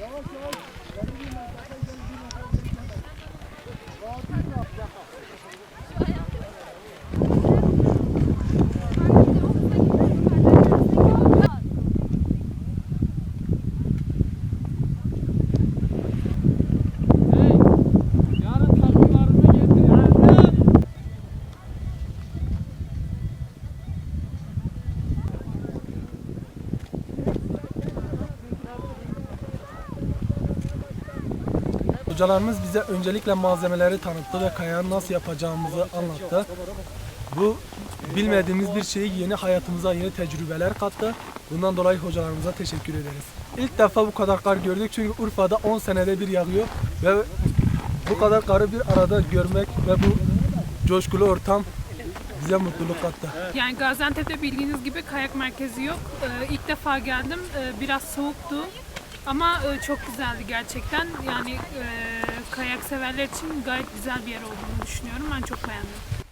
Yavaş yavaş. Hocalarımız bize öncelikle malzemeleri tanıttı ve kayanı nasıl yapacağımızı anlattı. Bu bilmediğimiz bir şeyi yeni hayatımıza yeni tecrübeler kattı. Bundan dolayı hocalarımıza teşekkür ederiz. İlk defa bu kadar kar gördük çünkü Urfa'da 10 senede bir yağıyor ve bu kadar karı bir arada görmek ve bu coşkulu ortam bize mutluluk kattı. Yani Gaziantep'te bildiğiniz gibi kayak merkezi yok. Ee, ilk defa geldim. Ee, biraz soğuktu. Ama e, çok güzeldi gerçekten. Yani e, kayak severler için gayet güzel bir yer olduğunu düşünüyorum. Ben çok beğendim.